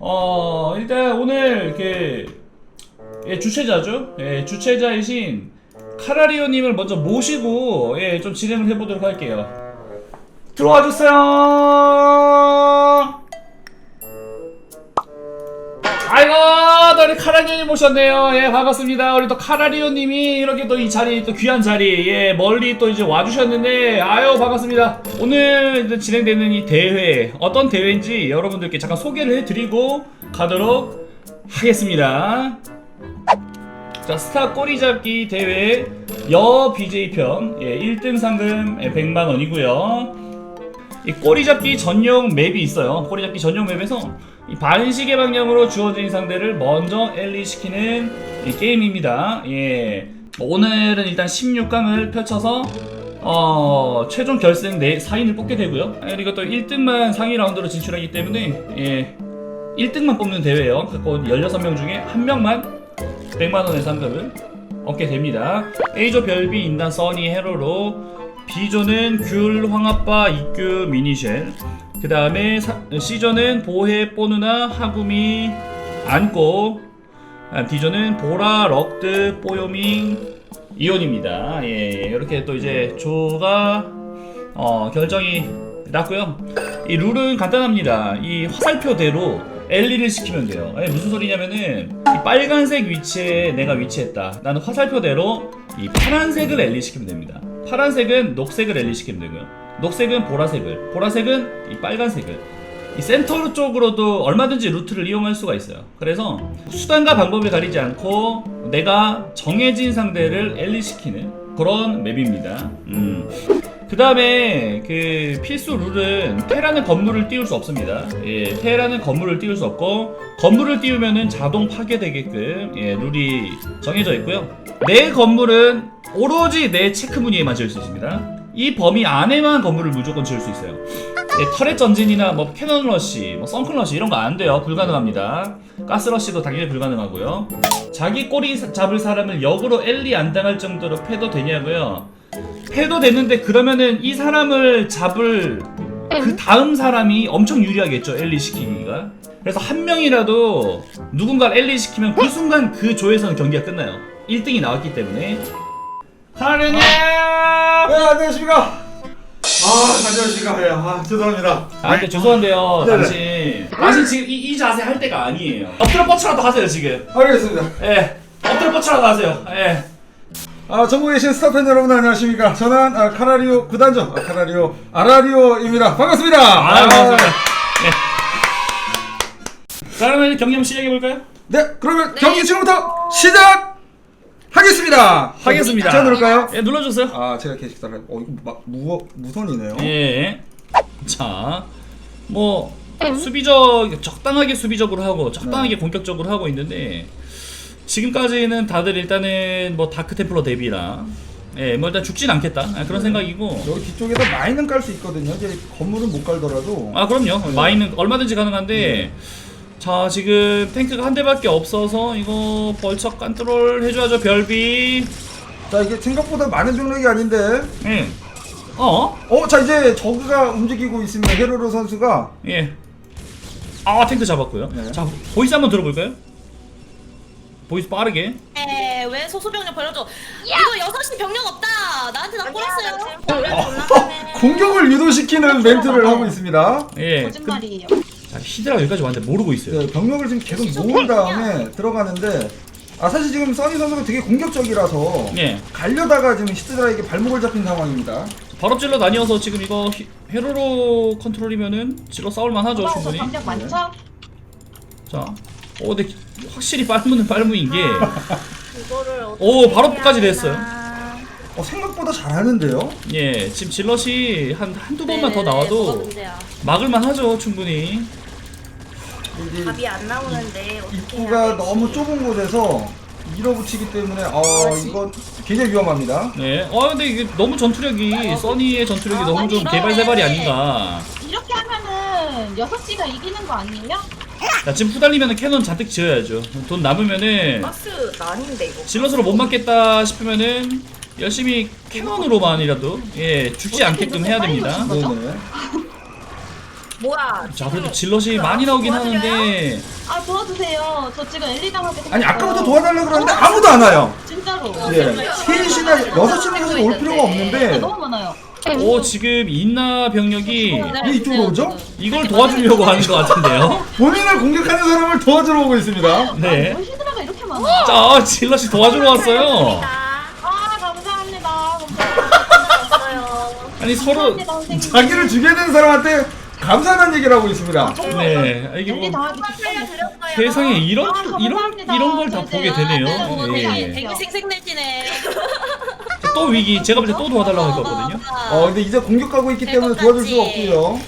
어 일단 오늘 그 예, 주최자죠. 예, 주최자이신 카라리오님을 먼저 모시고 예, 좀 진행을 해보도록 할게요. 들어와 주세요. 아이고, 또 우리 카라리오님 모셨네요. 예, 반갑습니다. 우리 또 카라리오님이 이렇게 또 이 자리, 또 귀한 자리, 예, 멀리 또 이제 와주셨는데, 아유, 반갑습니다. 오늘 진행되는 이 대회, 어떤 대회인지 여러분들께 잠깐 소개를 해드리고 가도록 하겠습니다. 자, 스타 꼬리잡기 대회 여 BJ편, 예, 1등 상금 100만원이고요. 이 꼬리잡기 전용 맵이 있어요. 꼬리잡기 전용 맵에서 이 반시계 방향으로 주어진 상대를 먼저 엘리시키는 이 게임입니다. 예. 오늘은 일단 16강을 펼쳐서 어, 최종 결승 4인을 뽑게 되고요. 예, 그리고 또 1등만 상위 라운드로 진출하기 때문에 예. 1등만 뽑는 대회예요. 그래서 16명 중에 한 명만 100만 원의 상금을 얻게 됩니다. A조 별비 인단 써니 헤로로 B조는 귤 황아빠 이규 미니쉘 그 다음에 C조는 보헤 뽀누나 하구미 안고 아, D조는 보라 럭드 뽀요밍 이온입니다. 예, 이렇게 또 이제 조가 어, 결정이 났고요. 이 룰은 간단합니다. 이 화살표대로 엘리를 시키면 돼요. 예, 무슨 소리냐면은 이 빨간색 위치에 내가 위치했다. 나는 화살표대로 이 파란색을 엘리 시키면 됩니다. 파란색은 녹색을 엘리 시키면 되고요. 녹색은 보라색을, 보라색은 이 빨간색을. 이 센터 쪽으로도 얼마든지 루트를 이용할 수가 있어요. 그래서 수단과 방법을 가리지 않고 내가 정해진 상대를 엘리 시키는 그런 맵입니다. 음. 그 다음에 그 필수 룰은 테라는 건물을 띄울 수 없습니다. 예, 테라는 건물을 띄울 수 없고 건물을 띄우면은 자동 파괴되게끔 예, 룰이 정해져 있고요. 내 건물은 오로지 내 체크 무늬에만 지을 수 있습니다. 이 범위 안에만 건물을 무조건 지을 수 있어요. 예, 터렛 전진이나 뭐 캐논 러시, 뭐 썬큰 러시 이런 거 안 돼요. 불가능합니다. 가스 러시도 당연히 불가능하고요. 자기 꼬리 잡을 사람을 역으로 엘리 안 당할 정도로 패도 되냐고요. 패도 됐는데 그러면은 이 사람을 잡을 그 다음 사람이 엄청 유리하겠죠 엘리 시키기가 그래서 한 명이라도 누군가를 엘리 시키면 그 순간 그 조에서는 경기가 끝나요 1등이 나왔기 때문에 네, 안녕하십니까. 아, 안녕하십니까. 예, 아, 죄송합니다. 아 근데 죄송한데요 네네. 당신 당신 지금 이, 이 자세 할 때가 아니에요 엎드려 뻗쳐라도 하세요 지금 알겠습니다. 예 엎드려 뻗쳐라도 하세요 예 아, 전국에 계신 스타팬 여러분 안녕하십니까. 저는 아, 카라리오 구단주, 아, 카라리오 아라리오입니다. 반갑습니다. 아 반갑습니다 예. 자 그러면 경기 한번 시작해볼까요? 네, 그러면 경기 지금부터 시작 하겠습니다. 하겠습니다 제가 누를까요? 예 눌러주세요 아, 제가 게시판을, 어, 이거 막 무, 무선이네요. 예. 자, 뭐 수비적 적당하게 수비적으로 하고 적당하게 네. 공격적으로 하고 있는데 지금까지는 다들 일단은 뭐 다크 템플러 대비라 예, 뭐 일단 죽진 않겠다 아, 그런 생각이고 여기 뒤쪽에다 마인은 깔 수 있거든요. 이제 건물은 못 깔더라도. 아 그럼요 네. 마인은 얼마든지 가능한데 자 지금 탱크가 한 대밖에 없어서 이거 벌처 컨트롤 해줘야죠 별비 자, 이게 생각보다 많은 병력이 아닌데. 예. 어? 어, 자, 이제 저그가 움직이고 있습니다. 헤로로 선수가. 예. 아 탱크 잡았고요 네. 자 보이스 한번 들어볼까요? 보이스 빠르게 에, 왜 소수병력 벌려줘? 이거 6시 병력 없다. 나한테 나 꼬랐어요. 공격을 유도시키는 멘트를 하고 있습니다. 예. 거짓말이에요. 자, 히드라가 여기까지 왔는데 모르고 있어요. 네, 병력을 지금 계속 모은 다음에 들어가는데 아 사실 지금 써니 선수가 되게 공격적이라서 예. 가려다가 지금 히트드라에게 발목을 잡힌 상황입니다. 바로 찔러 다녀서 지금 이거 히- 헤로로 컨트롤이면은 찔러 싸울만 하죠, 충분히. 병력 많죠? 자. 오, 근데 확실히 빨무는 빨무인 게 이거를 오, 바로 끝까지 됐어요. 어, 생각보다 잘하는데요. 예, 지금 질럿이 한 한두 네, 번만 더 나와도 막을만 하죠, 충분히. 답이 안 나오는데 어떻게 입구가 너무 좁은 곳에서 밀어붙이기 때문에 어 이건 굉장히 위험합니다. 네. 어, 근데 이게 너무 전투력이 써니의 전투력이 아, 너무 좀 아니, 개발세발이 이거는- 아닌가. 이렇게 하면은 6시가 이기는 거 아니에요? 자, 지금 후달리면은 캐논 잔뜩 지어야죠. 돈 남으면은 가스 난인데 이거. 질럿으로 못 맞겠다 싶으면은 열심히 캐논으로만이라도 예 죽지 않게끔 해야 됩니다. 네네. 뭐야? 자 그래도 질럿이 많이 나오긴 하는데 아 도와주세요. 저 지금 엘리 당할 때. 아니 아까부터 도와달라 그러는데 아무도 안 와요. 진짜로. 예. 셋이나 여섯 명 사실 올 필요가 없는데 너무 많아요. 오 지금 인나 병력이 왜 이쪽으로 오죠? 이걸 도와주려고 하는 것 같은데요 본인을 공격하는 사람을 도와주러 오고 있습니다. 네. 뭐 히드라가 이렇게 많아. 자 질럿이 도와주러 왔어요 아니 서로 감사합니다 선생님. 자기를 죽여야 되는 사람한테 감사하다는 얘기를 하고 있습니다. 네 이게 엘리 뭐 직전이었어요. 세상에 이런 아, 이런 감사합니다. 이런 걸 다저 이제 보게 되네요 아, 네, 예. 되게 생생내시네. 또 위기 제가 볼 때 또 도와달라고 했거든요 어 근데 이제 공격하고 있기 때문에 도와줄 수가 없고요.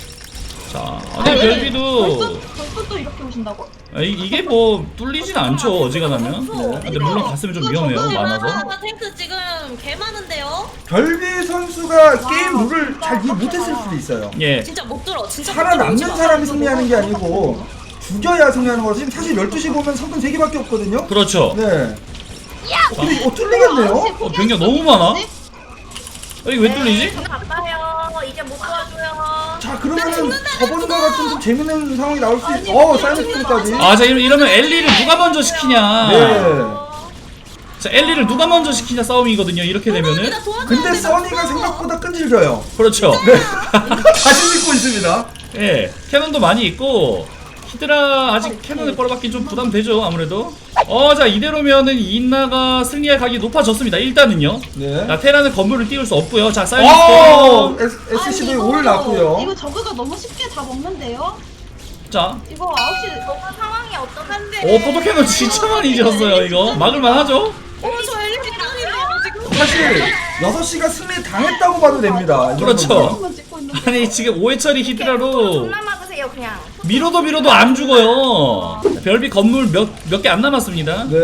자 근데 별비도 벌써 또 이렇게 오신다고? 아, 이- 이게 뭐 뚫리진 않죠 어지간하면 네. 근데 물론 갔으면 좀 위험해요 많아서 아, 탱크 지금 개 많은데요? 별비 선수가 게임 룰을 잘 이해 못했을 수도 있어요. 예 진짜 못 들어. 진짜 못 살아남는. 사람이 승리하는 게 아니고 죽여야 승리하는 거라서 지금 사실 12시 보면 성분 3개밖에 없거든요. 그렇죠 네. 어, 근데 어, 뚫리겠네요? 어 병력 너무 많아 어, 이게 왜 뚫리지? 아파요. 이제 못 도와줘요. 자 그러면은 좀 재밌는 상황이 나올 수 있... 어 사이먼스까지. 아자 이러면 엘리를 누가 먼저 시키냐. 네. 자 엘리를 누가 먼저 시키냐 싸움이거든요 이렇게 되면은. 도와줘야 근데 돼, 써니가 나 생각보다 끈질겨요. 그렇죠. 네. 자신 있고 있습니다. 예 캐논도 많이 있고 히드라 아직 캐논에 걸어받긴 좀 부담되죠 아무래도 어 자 이대로면은 인나가 승리할 각이 높아졌습니다 일단은요 네 자 테라는 건물을 띄울 수 없고요 자 오! 아니, 올 이거- 났고요 이거 저그가 너무 쉽게 다 먹는데요? 자 이거 9시 상황이 어떡한데? 오 포토 캐논 진짜 많이 지었어요 이거 막을만 하죠? 어, 저 엘리 대단이네요 지금. 사실 6시가 승리 당했다고 봐도 됩니다 이 그렇죠. 정도면. 찍고 있는데 아니 지금 오해철이 히드라로 막으세요 그냥. 밀어도 밀어도 안 죽어요. 별비 건물 몇 몇 개 안 남았습니다. 네.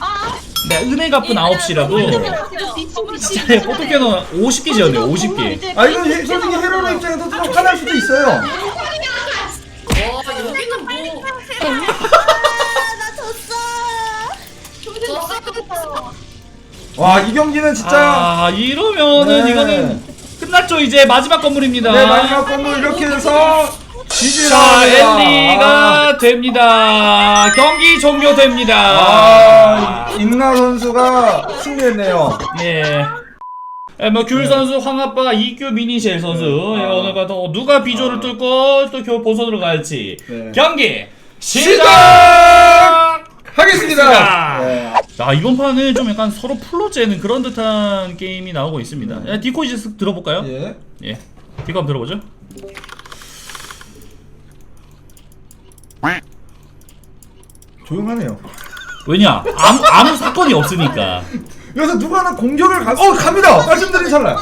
아 네 은혜 갚은 9시라고. 지금 미친 미친 진짜 네, 포토캐논 50개 지었네요 50개. 아 이거 해- 솔직히 헤로의 입장에서 좀 화날 수도 있어요. 여기는 뭐? 나 졌어 평생 먹었어요 와이 경기는 진짜 아 이러면은 네. 이거는 끝났죠 이제 마지막 건물입니다. 네 마지막 건물 이렇게 해서 자 엘리가 됩니다 경기 종료됩니다 아 임나 선수가 승리했네요 예. 예, 뭐, 귤 선수, 황아빠, 이규, 미니셸 선수. 네. 예, 아. 오늘 같은 누가 비조를 뚫고 또 겨- 본선으로 갈지. 네. 경기 시작! 하겠습니다. 네. 자, 이번 판은 좀 약간 서로 풀로 째는 그런 듯한 게임이 나오고 있습니다. 예, 디코 이제 쓱 들어볼까요? 예. 예. 디코 한번 들어보죠. 조용하네요. 왜냐? 아무, 아무 사건이 없으니까. 여기서 누가 하나 공격을 가, 어 갑니다. 말씀드린 찰나.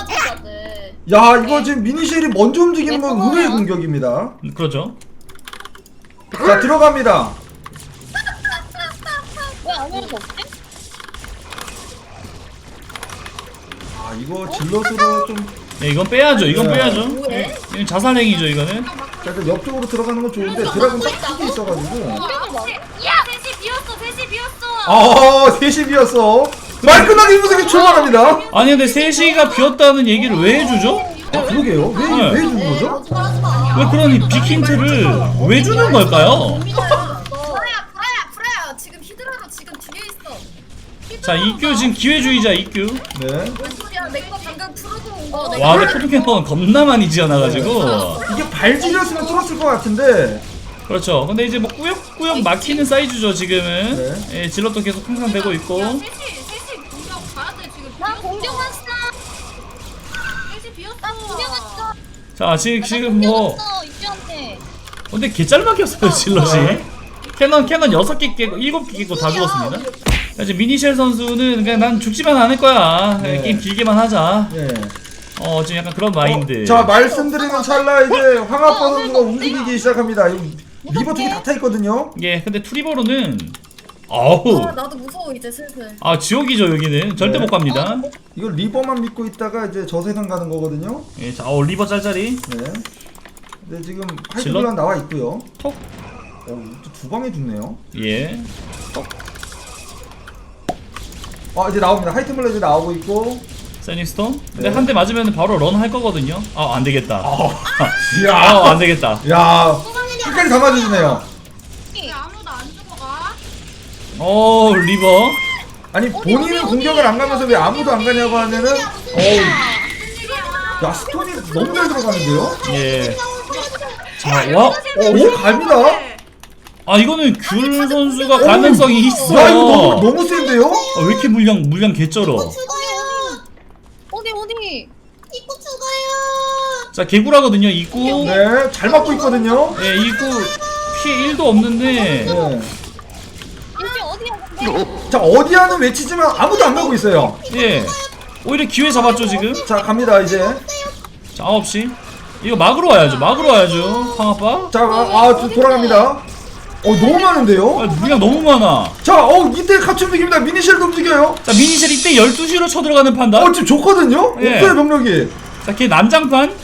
야 이거 지금 미니쉘이 먼저 움직이는 건 의외의 공격입니다. 음, 그렇죠. 자 들어갑니다. 왜 아무것도 없지? 아 이거 질럿으로 좀 예, 이건 빼야죠. 이건 네. 빼야죠. 예, 이건 자살행위죠, 이거는. 약간 옆쪽으로 들어가는 건 좋은데 드라군 딱 크게 있어가지고. 야, 셋이 비었어, 셋이 비었어. 아 셋이 비었어. 말끔하게 무색이 출발합니다. 아니, 근데 3시가 비었다는 얘기를 왜 해주죠? 아 그러게요. 왜 네. 왜준 거죠? 왜 그런 이 빅힌트를 왜 주는 걸까요? 브라야 브라야 브라야 지금 히드라로 지금 뒤에 있어 자, 이규 지금 기회주의자 이규. 네. 뭔 소리야 내거 방금 풀어도 온거 와, 근데 포토캐논 겁나 많이 지어놔가지고. 이게 발질이었으면 뚫었을 것 같은데. 그렇죠. 근데 이제 뭐 꾸역꾸역 막히는 사이즈죠, 지금은. 네. 예, 질럿도 계속 항상되고 있고. 셋이 셋이 공격 가야 돼 지금 나 공격 왔어 셋이 비었어 나 공격 왔어 자, 지금, 지금 뭐. 근데 개 짤막이었어요, 질럿이. 캐논, 캐논 6개 깨고, 7개 깨고 다 죽었습니다. 자, 이제 미니셸 선수는 그냥 난 죽지만 않을 거야. 네. 게임 길게만 하자. 네. 어, 지금 약간 그런 마인드. 자 말씀드리는 찰나 이제 황아빠 선수가 움직이기 시작합니다. 리버 두개 다 타 있거든요. 예, 근데 투리버로는 아우. 아 나도 무서워 이제 슬슬 아, 지옥이죠, 여기는. 절대 네. 못 갑니다. 이거 리버만 믿고 있다가 이제 저 세상 가는 거거든요. 예, 자, 어, 리버 짤짤이. 네. 근데 지금? 하이드블란 나와 있고요. 톡. 어, 또두 방에 죽네요. 예. 아 이제 나옵니다. 하이트블란 이제 나오고 있고 세니스톤? 근데 네. 한 대 맞으면 바로 런 할 거거든요. 아, 안 되겠다. 이야. 아, 안 되겠다. 야, 끝까지 다 맞으시네요. 왜 아무도 안 죽어가? 어, 리버. 아니 본인은 공격을 안 가면서 왜 아무도 안 가냐고 하면은 어우 일이야? 야 스톤이 너무 잘 들어가는데요? 예. 자, 와. 오 갑니다 아, 이거는 귤 선수가 가능성이 있어. 야 이거 너무 너무 센데요? 아, 왜 이렇게 물량, 물량 개쩔어. 죽어요. 어디 어디? 입구 죽어요. 자, 개구라거든요, 입구. 네 잘 맞고 있거든요 예, 입구 피해 1도 없는데. 네. 여기 어디야 근데? 자 어디야는 외치지만 아무도 안 가고 있어요 예. 오히려 기회 잡았죠, 지금. 자 갑니다 이제 자, 9시. 이거 막으러 와야죠, 막으러 와야죠, 황아빠. 자 아, 아, 돌아갑니다 어 너무 많은데요? 아, 물량 너무 많아. 자, 어 이때 같이 움직입니다. 미니쉘도 움직여요. 자, 미니셀 이때 12시로 쳐들어가는 판단. 어 지금 좋거든요. 예. 없어요 병력이. 자, 걔 난장판.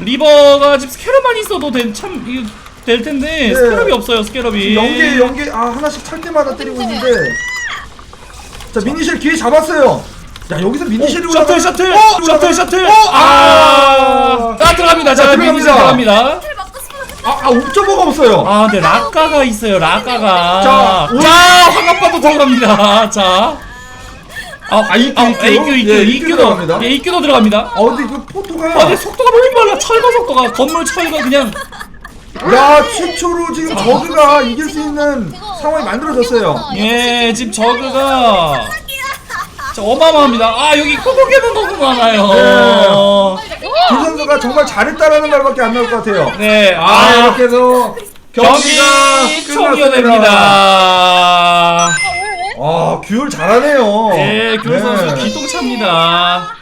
리버가 지금 스캐럽만 있어도 된, 참, 이거 될 텐데, 네. 스캐럽이 없어요, 스캐럽이. 연계 연계 아 하나씩 찰 때마다 때리고 있는데. 자 미니쉘 기회 잡았어요. 야 여기서 미니쉘이 오, 셔틀, 셔틀! 어, 셔틀, 셔틀! 어, 아! 아, 들어갑니다. 자, 자, 들어갑니다. 들어갑니다. 아, 아 옵저버가 없어요. 아, 근데 라카가 있어요, 라카가. 자, 오- 자, 황아빠도 들어갑니다. 자. 아, 아, 이끼, 아? 이끼, 이끼, 예, 이끼 이끼도, 들어갑니다. 예, 이끼도 들어갑니다. 아 근데 이거 포토가 아, 근데 속도가 너무 빨라. 철거 속도가, 건물 철거 그냥. 야 최초로 지금 저그가 이길 수 있는 상황이 만들어졌어요. 예, 지금 저그가. 자, 어마어마합니다. 아, 여기 꼬북이는 너무 많아요. 두 선수가 정말 잘했다라는 말밖에 안 나올 것 같아요. 네, 아 아, 이렇게 해서 경기 경기가 종료됩니다. 아귤 잘하네요. 네, 교수 선수 네. 기똥차입니다.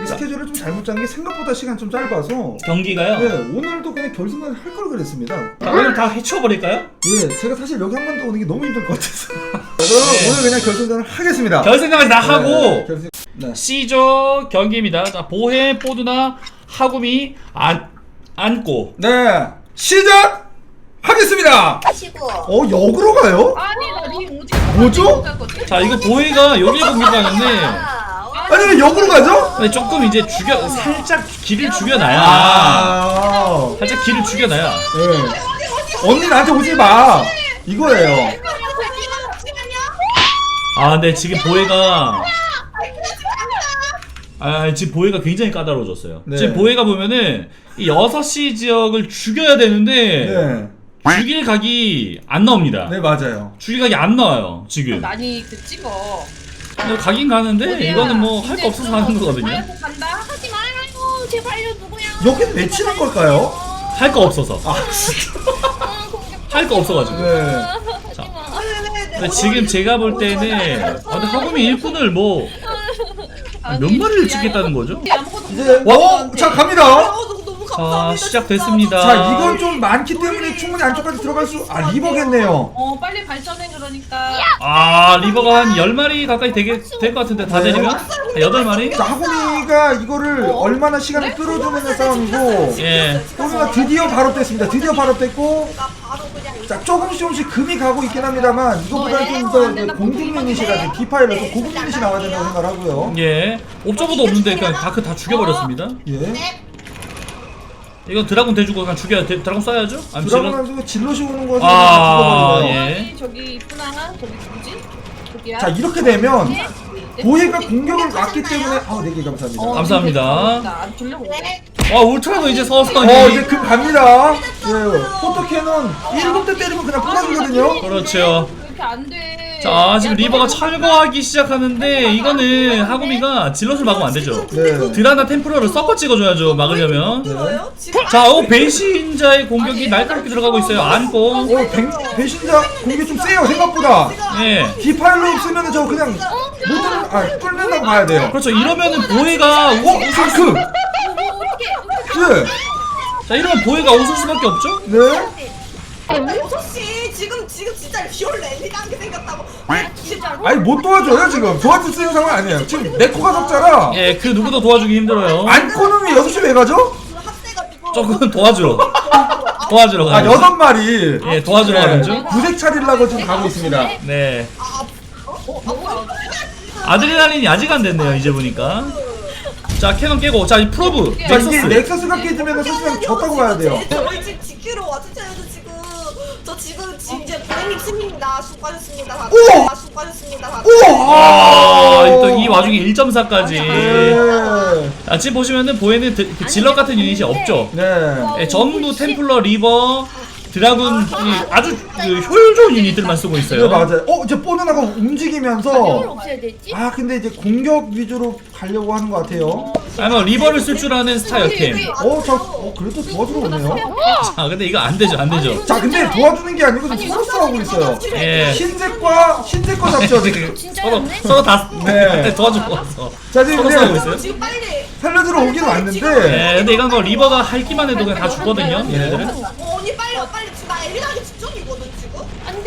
이 스케줄을 좀 잘못 짠 게 생각보다 시간 좀 짧아서 경기가요? 네 오늘도 그냥 결승만 할걸 그랬습니다. 자, 오늘 다 해치워버릴까요? 예 제가 사실 여기 한 번 더 오는 게 너무 힘들 것 같아서 그럼 오늘 그냥 결승전을 하겠습니다. 결승까지 다 네, 하고 결승 네. C조 경기입니다. 자, 보헤, 포드나, 하구미, 안, 안고. 네 시작하겠습니다. 치고. 어 역으로 가요? 아니 나니 오지. 뭐죠? 자, 이거 보헤가 여기를 공격하는데 아니 왜 역으로 가죠? 근데 조금 이제 죽여 살짝 길을 죽여놔야 아 살짝 길을 죽여놔야 네. 언니 나한테 오지 마 이거예요. 아 근데 지금 보헤가 아 지금 보헤가 굉장히 까다로워졌어요 네. 지금 보헤가 보면은 이 6시 지역을 죽여야 되는데 네. 죽일 각이 안 나옵니다 네 맞아요. 죽일 각이 안 나와요 지금 많이 그 찍어. 근데 가긴 가는데 이거는 뭐 할 거 없어서 하는 거거든요 아이고 간다. 하지 말아요. 제발요 누구야? 여긴 왜 치는 걸까요? 할 거 없어서 아할거 없어가지고 네. 자. 근데 지금 제가 볼 때는 아, 근데 하구미 일꾼을 뭐 몇 마리를 찍겠다는 거죠? 이제 어? 자 갑니다. 자 시작됐습니다 자 이건 좀 많기 때문에 충분히 안쪽까지 들어갈 수 아 리버겠네요. 어 빨리 발전해 그러니까. 아 리버가 한 10마리 가까이 되게 될 것 같은데 다 네. 되면? 한 8마리? 자 하고미가 이거를 얼마나 시간을 끌어주느냐 싸움이고 예. 하고미가 드디어 바로 뗐습니다. 드디어 바로 뗐고 자 조금씩 조금씩 금이 가고 있긴 합니다만 이거보다는 좀더 공중 유닛이라든지 디파일러 좀 고급 유닛이 나와야 된다고 생각을 하고요. 예. 옵저버도 없는데 그냥 다크 다 죽여버렸습니다 예. 이건 드라군 대주고 그냥 죽여야 돼. 드라군 쏴야죠? 드라곤 질러- 선수가 질럿이 오는 것을 아. 예. 저기 있구나. 저기 누구지? 저기야. 자 이렇게 되면 네? 보헤가 공격을 막기 때문에 아, 네 개 감사합니다. 어, 감사합니다. 와 울트라도 이제 서서히 어 이제 금 갑니다. 예, 포토캐논 1분 때 때리면 그냥 부러지거든요. 그렇죠 그렇게 안 돼. 자 지금 야, 리버가 철거하기 시작하는데 이거는 하구미가 질럿을 막으면 안 되죠 네. 드라나 템프러를 섞어 찍어줘야죠 막으려면 네. 자, 어, 배신자의 공격이 날카롭게 들어가고 있어요. 안고. 어 백, 배신자 공격이 좀 세요 생각보다. 예. 디파일로 없으면 저 그냥 못 뚫는 아 뚫는다고 봐야 돼요. 그렇죠. 이러면은 보헤가 어 우, 다크. 네. 자, 이러면 보헤가 웃을 수밖에 없죠? 네. 혹시 지금 지금 진짜 비올 랠리하게 생겼다고. 진짜로? 아니 못 도와줘요 지금 도와줄 수 있는 상황 아니에요. 지금 내 코가 적자라. 예, 그 누구도 도와주기 힘들어요. 안코놈이 6시 왜 가죠? 조금 도와주러. 도와주러 아 가요. 여섯 마리. 예, 도와주러 가는 중. 구색 차리려고 지금 가고 있습니다. 네. 아드레날린이 아직 안 됐네요 이제 보니까 자 캐논 깨고 자 이 프로브 자 이게 넥서스 넥서스가 깨지면 사실상 졌다고 봐야 돼요. 저희 집 지키러 와주셔야죠 지금. 저 지금 지금 이제 보행님 승입니다. 수고하셨습니다. 다들. 오! 아, 수고하셨습니다. 다들. 오! 아, 또 이 와중에 1.4까지 네. 아, 지금 보시면은 보에는 드- 그 질럿 같은 유닛이 없죠 네. 예, 전부 템플러 리버 드라군 이 아주 그 효율 좋은 유닛들만 쓰고 네 있어요 맞아요. 어 이제 뽀누나가 이걸 움직이면서 없애야 되지? 아 근데 이제 공격 위주로 가려고 하는 것 같아요. 아마 리버를 쓸 줄 아는 스타일템 어, 자, 어 그래도 도와주러 오네요. 자 근데 이거 안 되죠 안 되죠 자 근데 도와주는 게 아니고 지금 서로 싸우고 있어요. 예 흰색과 흰색 거 잡죠 지금. 서로 서로 다 네. 도와주고 와서 자 지금 서로 싸우고 있어요 지금 빨리. 살려주러 오긴 왔는데 예 근데 이건 뭐 리버가 할 기만 해도 그냥 다 죽거든요 예. 얘네들은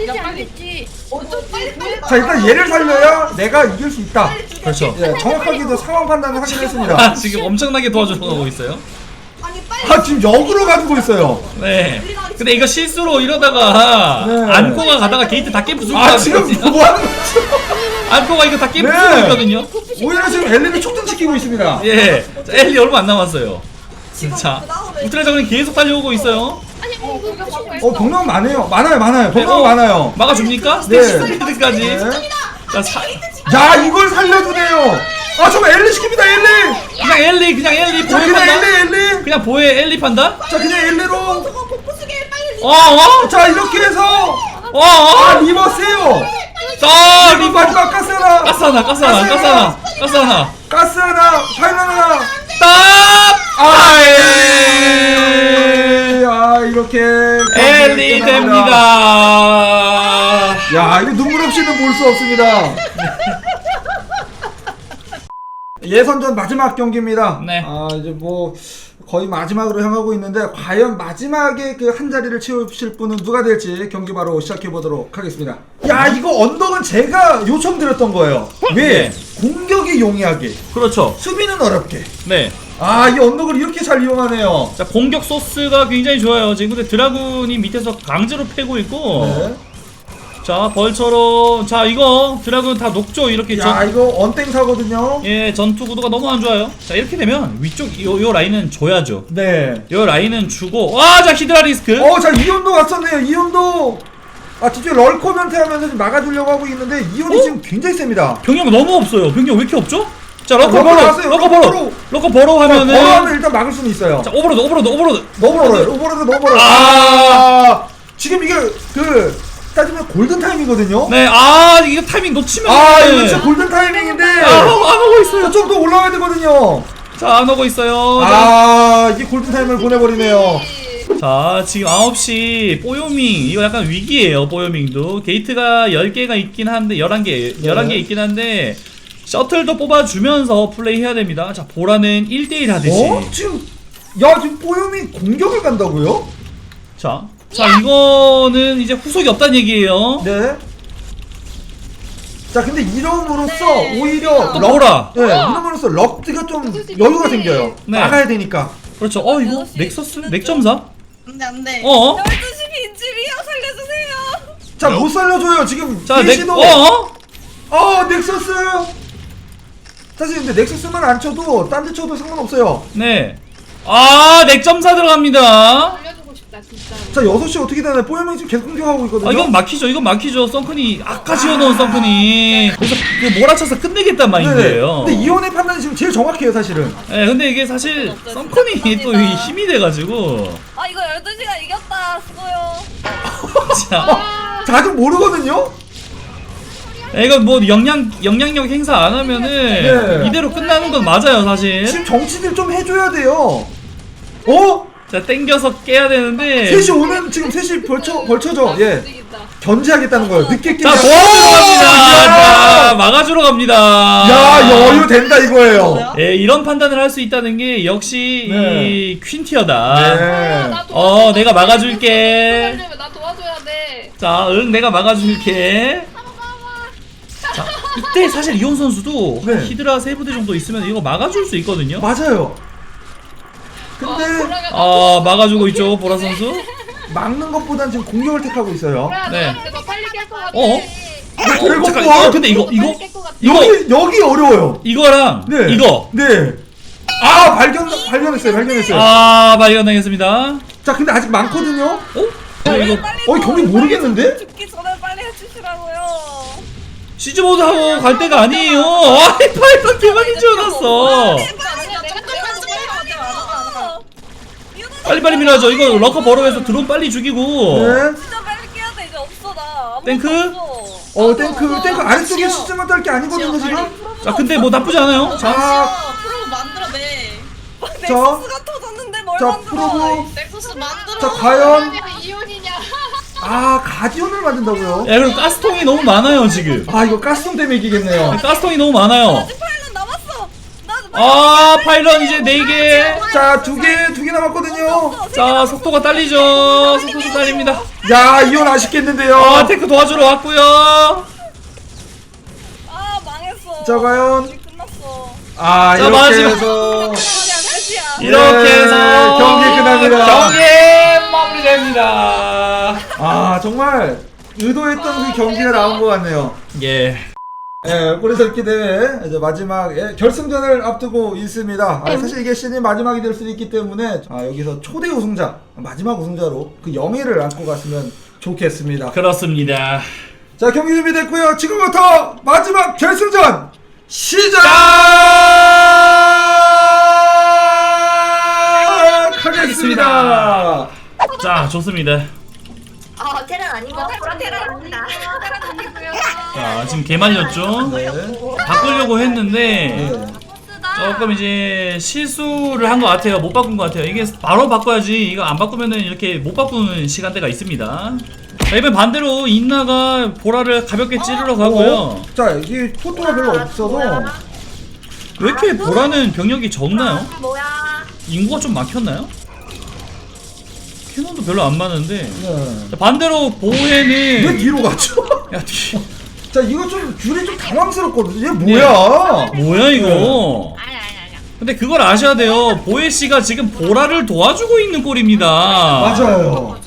안 되지. 어차피 빨리 빨리. 자 일단 얘를 살려야 내가 이길 수 있다. 그렇죠 예, 정확하게 그 상황 판단을 하긴 했습니다. 아, 지금 엄청나게 도와주러 가고 있어요 아니 빨리. 아 지금 역으로 가지고 있어요. 네 근데 이거 실수로 이러다가 네. 안코가 가다가 게이트 다 깨부수고 아 지금. 뭐 하는 거죠? 안코가 이거 다 깨부수고 네. 있거든요 오히려 지금 엘리를 촉진시키고 있습니다. 예 자, 엘리 얼마 안 남았어요 지금 자 그다음에 우트라장은 계속 달려오고 있어요 아니 어 이거 이거 어 병력 많아요. 많아요 많아요. 병력 어, 많아요. 막아줍니까? 네. 스테이시까지 네. 자, 사, 야 이걸 살려주네요. 아 저거 엘리 시킵니다 엘리. 그냥 엘리 그냥 엘리 자 보에 그냥 엘리 엘리. 그냥 보에 엘리 판단 자 그냥 엘리로. 저거 빨리. 어 어 자 이렇게 해서 아 어어 리버 세요. 자 리버 리버 마지막 가스 하나. 가스 하나 가스 하나 가스 하나 가스 하나 가스 하나. 파일 하나. 딱 아이. 아 이렇게. 엘리. 됩니다 야 이거 눈물 없이는 볼 수 없습니다. 예선전 마지막 경기입니다. 네. 아 이제 뭐 거의 마지막으로 향하고 있는데 과연 마지막에 그 한 자리를 채우실 분은 누가 될지 경기 바로 시작해 보도록 하겠습니다. 야 이거 언덕은 제가 요청드렸던 거예요. 왜 네. 공격이 용이하게, 그렇죠 수비는 어렵게. 네 아 이 언덕을 이렇게 잘 이용하네요. 자 공격 소스가 굉장히 좋아요 지금 근데 드라군이 밑에서 강제로 패고 있고 네. 자 벌처럼 자 이거 드라군 다 녹죠 이렇게 야 전, 이거 언땡 사거든요. 예 전투 구도가 너무 안 좋아요 자 이렇게 되면 위쪽 요, 요 라인은 줘야죠 네. 요 라인은 주고 와자 히드라 리스크 어, 자 이온도 왔었네요. 이온도 아 뒤쪽에 럴코 변태하면서 좀 막아주려고 하고 있는데 이온이 어? 지금 굉장히 셉니다. 병력 너무 없어요 병력 왜 이렇게 없죠? 자 어, 러커 버로. 러커 러커 버로 버로. 러커 버로 자, 하면은 버러하면 일단 막을 수는 있어요. 자 오버로드 오버로드 오버로드 너무 멀어요. 오버로드 너무 멀어요. 아. 아, 지금 이게 그 따지면 골든 타임이거든요. 네아 이거 타이밍 놓치면 아 네. 이거 진짜 골든 타이밍인데 아, 안 오고 있어요 좀더 올라와야 되거든요. 자안 오고 있어요 자, 아 이게 골든 타임을 보내버리네요. 자 지금 9시 뽀요밍 이거 약간 위기예요 뽀요밍도 게이트가 10개가 있긴 한데 11개 11개 있긴 한데 셔틀도 뽑아주면서 플레이해야 됩니다 자 보라는 1대1 하듯이 어 지금 야 지금 뽀염이 공격을 간다고요? 자, 자 이거는 이제 후속이 없다는 얘기예요 네. 자 근데 이름으로써 네. 오히려 또 럭- 보라 네, 이름으로써 럭드가 좀 여유가 생겨요. 네. 나가야 되니까. 그렇죠 어 이거 넥서스? 넥점사? 안돼 안돼. 어? 12시 빈집이요 살려주세요. 자 못 살려줘요 지금. 자 넥.. 어? 어 넥서스. 사실 근데 넥서스만 안 쳐도 딴 데 쳐도 상관없어요. 네. 아, 넥점사 들어갑니다. 알려주고 싶다 진짜. 자 6시 어떻게 되나요? 뽀염이 지금 계속 공격하고 있거든요. 아, 이건 막히죠. 이건 막히죠. 썬크니 아까 지어놓은 썬크니. 그래서 그 몰아쳐서 끝내겠단 마인드예요. 근데 이혼의 판단이 지금 제일 정확해요 사실은. 네, 근데 이게 사실 썬크니 또이 힘이 돼가지고. 아 이거 12시간 이겼다 수고요. 자, 자 아직 모르거든요. 이거 뭐 영향 영향력 행사 안 하면은 네. 이대로 끝나는 건 맞아요, 사실. 지금 정치들 좀 해줘야 돼요. 어? 자, 땡겨서 깨야 되는데. 3시 오는 지금 3시 벌쳐 벌쳐져. 예. 움직인다. 견제하겠다는 거예요. 늦게 자, 깨면- 도와주러 갑니다. 야! 자, 막아주러 갑니다. 야 여유 된다 이거예요. 예, 이런 판단을 할 수 있다는 게 역시 네. 이 퀸티어다. 네. 나 도와줘. 어, 내가 막아줄게. 나 도와줘야 돼. 자, 응, 내가 막아줄게. 자, 이때 사실 이온 선수도 한 네. 히드라 세 부대 정도 있으면 이거 막아줄 수 있거든요. 맞아요. 근데 보라가 아, 막아주고 있죠, 보라 선수. 막는 것보단 지금 공격을 택하고 있어요. 네. 빨리 깰것 같아. 어? 드래곤 잠깐 볼. 어, 근데 이거 이거 이거 여기 여기 어려워요. 이거랑 네. 이거 네. 아 발견 발견했어요. 발견했어요. 아 발견당했습니다. 자 근데 아직 많거든요. 어? 어, 이거 어 경기 모르겠는데? 죽기 전에 빨리 해주시라고요. 시즈모드 하고 갈 때가 아니에요. 아이 파이썬 대박인 줄 알았어. 잠깐만 좀 해요. 빨리 빨리 밀어야죠. 이거 러커 버로에서 드론 빨리 죽이고. 네. 진짜 빨리 깨야 돼 이제 없어 나. 아무것도 땡크? 없어. 어 탱크 탱크 아래쪽에 시즈만 딸게 아니거든요 지금. 자 근데 뭐 나쁘지 않아요. 자 자, 프로 만들어내. 넥서스가 터졌는데 뭘 자 만들어? 프로브. 넥서스 만들어. 자 과연 이혼이냐? 아 가디언을 만든다고요? 야 그리고 가스통이 너무 많아요 지금. 아 이거 가스통 때문에 이기겠네요. 가스통이 너무 많아요. 아직 파일럿 남았어. 나아 파일럿 이제 4개. 자 두 개 두 개 남았거든요. 자 속도가 딸리죠. 속도가 딸립니다. 야 이건 아쉽겠는데요. 아 탱크 도와주러 왔고요. 아 망했어. 자 과연 우리 끝났어. 아 자, 이렇게 마지막. 해서 그냥 끝이야. 이렇게 네, 해서 경기 끝납니다. 경기 마무리됩니다. 아 정말 의도했던 그 경기가 나온 것 같네요. 예. 예, 꼬리설기 대회 이제 마지막 예, 결승전을 앞두고 있습니다. 아, 사실 이게 시즌 마지막이 될 수도 있기 때문에 아, 여기서 초대 우승자 마지막 우승자로 그 영예를 안고 갔으면 좋겠습니다. 그렇습니다. 자 경기 준비됐고요. 지금부터 마지막 결승전 시작하겠습니다. 자 좋습니다. 어 테란 아니고 프로 테란 아닙니다. 테란 아니고요. 자 지금 개 말렸죠. 네. 바꾸려고 했는데 네. 조금 이제 실수를 한 것 같아요. 못 바꾼 것 같아요. 이게 바로 바꿔야지. 이거 안 바꾸면은 이렇게 못 바꾸는 시간대가 있습니다. 자, 이번 반대로 인나가 보라를 가볍게 찌르러 가고요. 어? 자 이게 포토가 별로 없어서 왜 이렇게 보라는 병력이 적나요? 뭐야? 인구가 좀 막혔나요? 캐논도 별로 안 많은데. 네. 자, 반대로 왜 보헤는 뒤로 갔죠? 야 뒤. 자 이거 좀 귤이 좀 당황스럽거든요. 얘 뭐야? 뭐야 이거? 아니 아니 아니. 근데 그걸 아셔야 돼요. 보헤 씨가 지금 보라를 도와주고 있는 꼴입니다. 맞아요.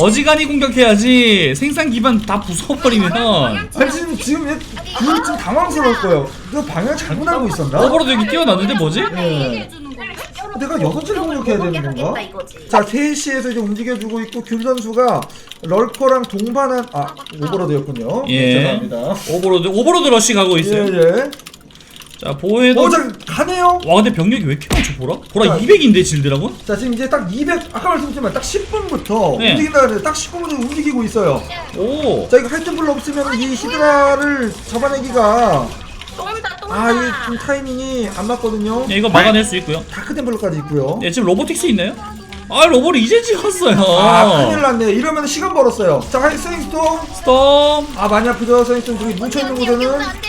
어지간히 공격해야지 생산 기반 다 부숴버리면 아니 지금 지금 얘 귤이 좀 당황스러울 거예요. 이거 방향 잘못 알고 있었나? 오버로드 여기 뛰어났는데 뭐지? 네. 거. 내가 여섯 줄 공격해야 되는 건가? 자 3시에서 이제 움직여주고 있고 귤 선수가 럴커랑 동반한 아 오버로드였군요. 예. 죄송합니다. 오버로드 오버로드 러쉬 가고 있어요. 예 예. 자 보헤도 어 자 가네요. 와 근데 병력이 왜 이렇게 많죠 보라? 보라 자, 200인데 질드라곤? 자 지금 이제 딱 200 아까 말씀드렸지만 딱 10분부터 네. 움직인다 그랬는데 딱 10분부터 움직이고 있어요. 오. 자 이거 하이튼블 없으면 이 히드라를 잡아내기가 온다. 아 이게 좀 타이밍이 안 맞거든요. 예, 이거 막아낼 수 있고요. 다크템블러까지 있고요. 예, 지금 로보틱스 있나요? 아 로봇 이제 찍었어요. 아 큰일 났네. 이러면 시간 벌었어요. 자 하이 세인스톰. 스톰. 아 많이 아프죠 세인스톰 저기 뭉쳐 있는 여기 여기 오면 곳에는.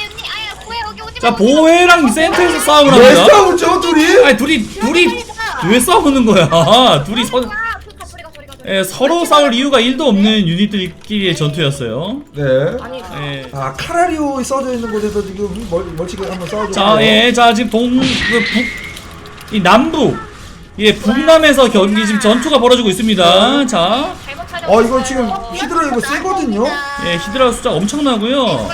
자 마. 보헤랑 센터에서 싸움을 왜 합니다. 싸우죠 둘이? 아니 둘이 둘이 왜 싸우는 거야? 둘이 서, 예, 서로 싸울 이유가 1도 없는 유닛들끼리의 전투였어요. 네. 아니 예. 아 카라리오 써져 있는 곳에서 지금 멀, 멀치게 한번 싸워줘. 자, 예, 자 지금 동, 그 북, 이 남부, 예, 북남에서 경기 지금 전투가 벌어지고 있습니다. 자, 잘못 찾아. 어 이거 지금 히드라 이거 세거든요. 예, 히드라 숫자 엄청나고요.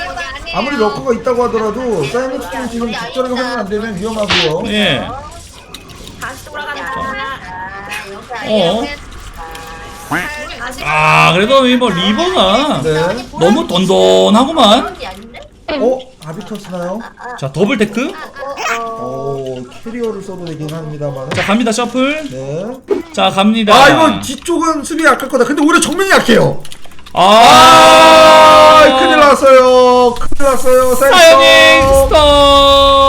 아무리 러커가 있다고 하더라도 사이먼스톤 지금 적절하게 활용 안 되면 위험하고요. 예, 다시 돌아간다. 어. 아, 그래도 이뭐 리버가 네. 너무 던던하구만. 어 아비터스나요? 자, 더블 테크. 어 캐리어를 써도 되긴 합니다만. 자, 갑니다 셔플. 네. 자, 갑니다. 아 이거 뒤쪽은 수비 약할 거다. 근데 오히려 정면이 약해요. 아, 아 큰일 났어요. 큰일 났어요. 사이닉 사이먼. 스톱.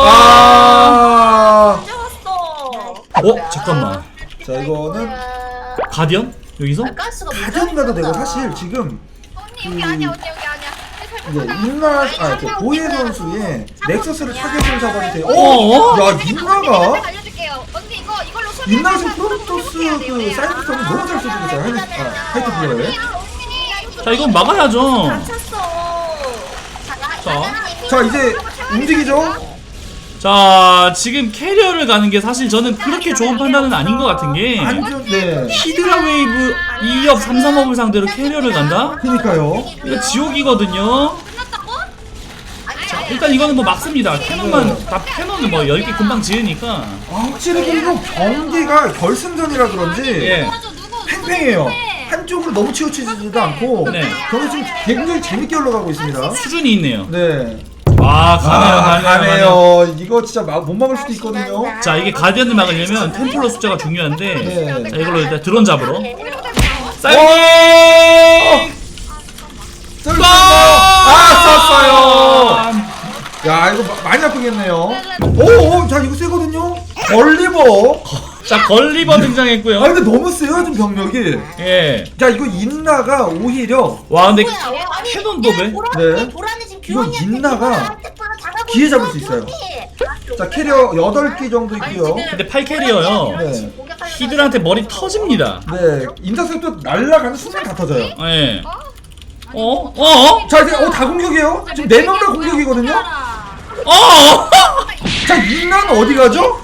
아. 어, 잠깐만. 자 이거는 가디언? 여기서? 가스가 가전 가도 되고 사실 지금 언니 여기 아니야 언니 여기 아니야. 이제 인나 아그 보예 선수의 넥서스를 타겟으로 잡아도 돼요. 어? 야 인나가 알려줄게요. 언니 이거 이걸로 인나 지금 프로토스 그 사이드스톰을 너무 잘 써주고 있어요. 하이, 아, 하이트 플레어에. 자, 이건 막아야죠. 자. 자 이제 움직이죠. 자, 지금 캐리어를 가는 게 사실 저는 그렇게 좋은 판단은 아닌 것 같은 게 네. 히드라 웨이브 2업 3, 3업을 상대로 캐리어를 간다? 그니까요. 이거 지옥이거든요. 끝났다고? 일단 이거는 뭐 막습니다. 캐논만 다 캐논은 뭐 10개 금방 지으니까 아, 확실히 그리고 경기가 결승전이라 그런지 예. 맞아, 누구, 팽팽해요. 한쪽으로 너무 치우치지도 않고 네. 경기 지금 굉장히 재밌게 흘러가고 있습니다. 수준이 있네요. 네. 아 가네요 아, 가네요. 가네요. 가네요. 이거 진짜 막못 막을 수도 있거든요. 자 이게 가디언을 막으려면 템플러 숫자가 중요한데 네. 자 이걸로 일단 드론 잡으러 쓸수 있나요? 아, 아 썼어요. 야, 이거 마- 많이 아프겠네요. 오, 오, 자, 이거 세거든요. 걸리버. 자 걸리버 등장했고요. 아, 근데 너무 세요, 지금 병력이. 예. 자, 이거 인나가 오히려 와 근데 뭐야? 아니, 캐논 도배? 네. 지금 보라한테 당하고 기회 잡을 수 있어요. 자, 캐리어 8개 정도 있고요. 근데 8캐리어요. 네. 히들한테 머리 터집니다. 네, 인터셉트 날라가는 순간 다 터져요. 예. 어? 어? 자, 이제 어, 다 공격이에요. 지금 4명 다 공격이거든요. 어? 자, 인나는 어디 가죠?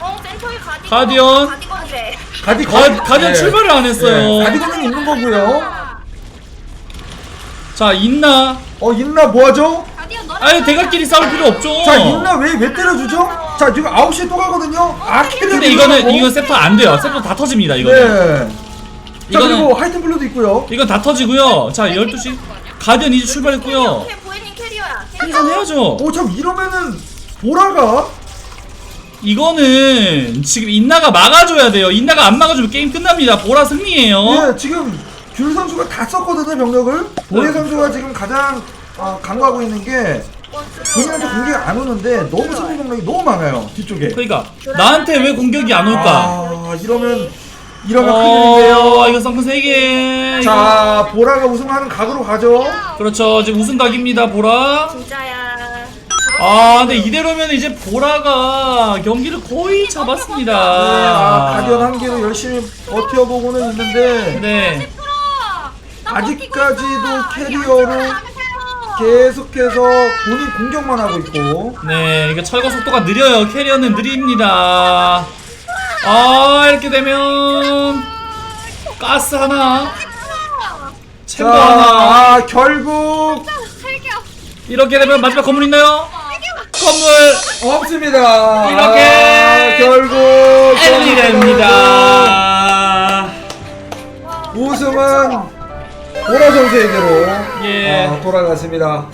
어, 센터에 가디건. 가디언. 가디건이래. 가디 가, 가디언 출발을 안 했어요. 가디건은 있는 거고요. 자 있나? 어, 인나 뭐 하죠? 가디언 너 아니 대각끼리 싸울 필요 없죠. 자, 인나 왜, 왜 때려주죠? 자, 지금 9시에 또 가거든요. 아, 캐리어. 근데 이거는. 이거 세터 안 돼요. 세터 다 터집니다. 이거는. 네. 자, 이거는- 그리고 하이튼 블루도 있고요. 이건 다 터지고요. 자 12시 가디언 이제 출발했고요. 캐 보이는 캐리어야. 생산해야죠. 오, 참, 이러면은, 보라가. 이거는 지금 인나가 막아줘야 돼요. 인나가 안 막아주면 게임 끝납니다. 보라 승리예요. 네, 지금 귤 선수가 다 썼거든요, 병력을. 보혜 네. 선수가 지금 가장 어, 강구하고 있는 게 본인한테 공격이 안 오는데 너무 상대 병력이 너무 많아요, 뒤쪽에. 그러니까 나한테 왜 공격이 안 올까? 아, 이러면, 이러면 어, 큰일인데요. 이거 썬큰 3개. 자, 보라가 우승하는 각으로 가죠. 그렇죠. 지금 우승 각입니다. 보라. 진짜야. 아, 근데 이대로면 이제 보라가 경기를 거의 잡았습니다. 네, 아, 가디언 한 개로 열심히 버텨보고는 있는데 네. 아직까지도 캐리어로 계속해서 본인 공격만 하고 있고 네, 이게 철거 속도가 느려요. 캐리어는 느립니다. 아, 이렇게 되면 가스 하나, 자, 챔버 하나. 아, 결국 이렇게 되면 마지막 건물 있나요? 건물 없습니다. 이렇게 아, 결국 엘리 됩니다. 우승은 보라 선수에게로 예. 아, 돌아갔습니다.